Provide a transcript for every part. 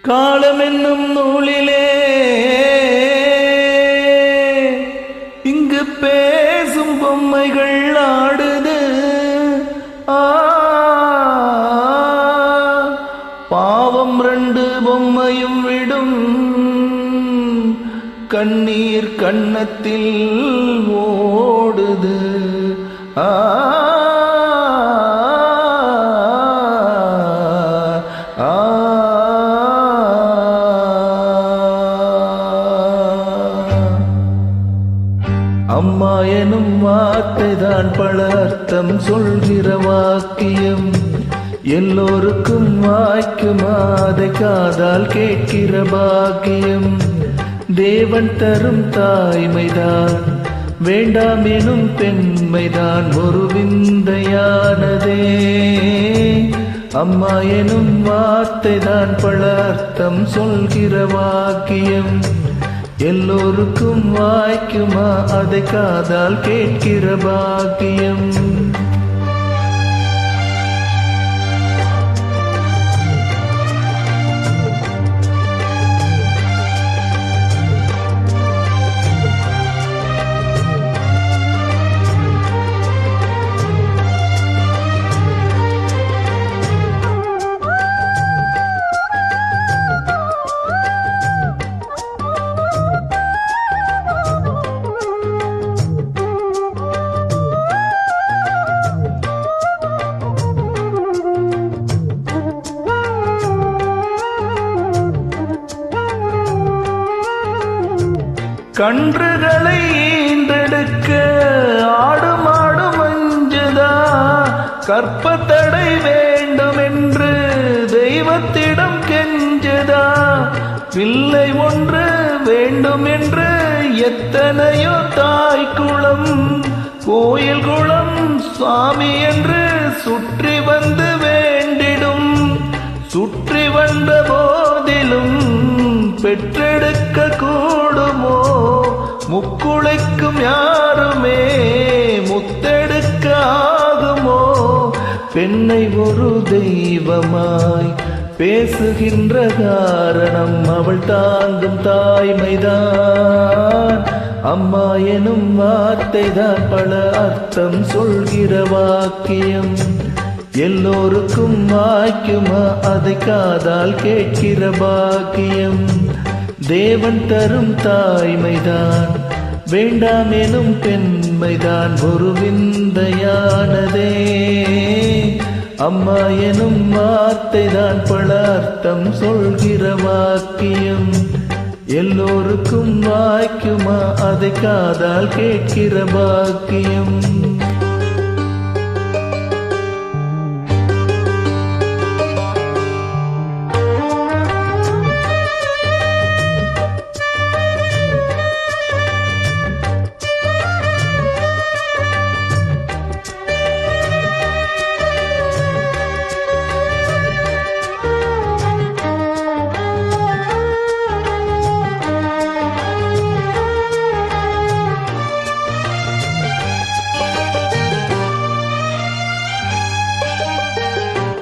காலம் என்னும் நூலிலே. இங்கு பேசும் பொம்மைகள் ஆடுது. பாவம் ரெண்டு பொம்மையும் விடும். கண்ணீர் கண்ணத்தில் ஓடுது. ஆ வார்த்தைதான் பல அர்த்தம் சொல்கிற வாக்கியம். எல்லோருக்கும் வாய்க்குமா அதை காதால் கேட்கிற பாக்கியம். தேவன் தரும் தாய்மைதான் வேண்டாம் எனும் பெண்மைதான் ஒரு விந்தையானதே. அம்மா எனும் வார்த்தைதான் பல அர்த்தம் சொல்கிற வாக்கியம். எல்லோருக்கும் வாய்க்குமா? அதை காதால் கேட்கிற பாக்கியம். கன்றுகளை ஈன்றெடுக்க ஆடு மாடு மஞ்சுதா கற்பத்தடை வேண்டும் என்று தெய்வத்திடம் கெஞ்சுதா? பிள்ளை ஒன்று வேண்டும் என்று எத்தனையோ தாய் குளம் கோயில் குளம் சுவாமி என்று சுற்றி வந்து வேண்டிடும். சுற்றி வந்த பெண்ணை ஒரு தெய்வமாய் பேசுகின்ற காரணம் அவள் தாங்கும் தாய்மைதான். அம்மா எனும் வார்த்தை தான் பல அர்த்தம் சொல்கிற வாக்கியம். எல்லோருக்கும் வாய்க்குமா அதை காதால் கேட்கிற பாக்கியம். தேவன் தரும் தாய்மைதான். வேண்டாம் எனும் பெண்மைதான் ஒரு விந்தையானதே. அம்மா எனும் வார்த்தை தான் பலார்த்தம் சொல்கிற வாக்கியம். எல்லோருக்கும் வாய்க்குமா அதை காதால் கேட்கிற பாக்கியம்.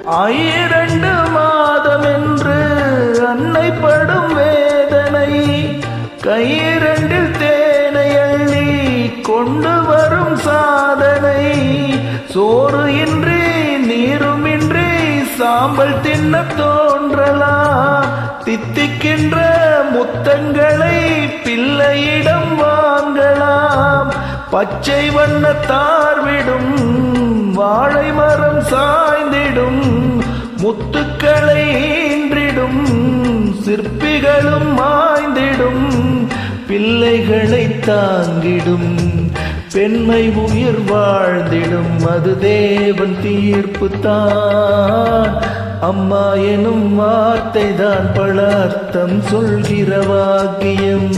ஆயிரண்டு மாதம் என்று அன்னை படும் வேதனை கையிரண்டில் தேனை அள்ளி கொண்டு வரும் சாதனை. சோறு இன்றி நீருமின்றி சாம்பல் தின்ன தோன்றலாம் தித்திக்கின்ற முத்தங்களை பிள்ளையிடம் வாங்கலாம். பச்சை வண்ணத்தார் விடும் வாழை மரம் சாய்ந்திடும் முத்துக்களை ஈன்றிடும் சிற்பிகளும் மாய்ந்திடும் பிள்ளைகளை தாங்கிடும் பெண்மை உயிர் வாழ்ந்திடும் அது தேவன் தீர்ப்பு தான். அம்மா எனும் வார்த்தை தான் பல அர்த்தம் சொல்கிற வாக்கியம்.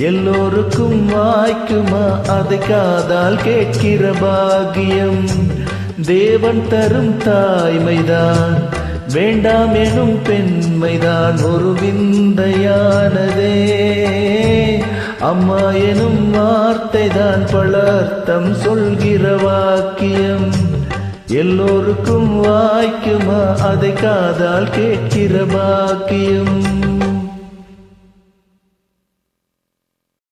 எல்லோருக்கும் வாய்க்குமா? அதை காதால் கேட்கிற பாகியம் தேவன் தரும் தாய்மைதான். வேண்டாம் எனும் பெண்மைதான். ஒரு விந்தையானதே. அம்மா எனும் வார்த்தை தான் பலர்த்தம் சொல்கிற வாக்கியம். எல்லோருக்கும் வாய்க்குமா? அதை காதால் கேட்கிற பாக்கியம்.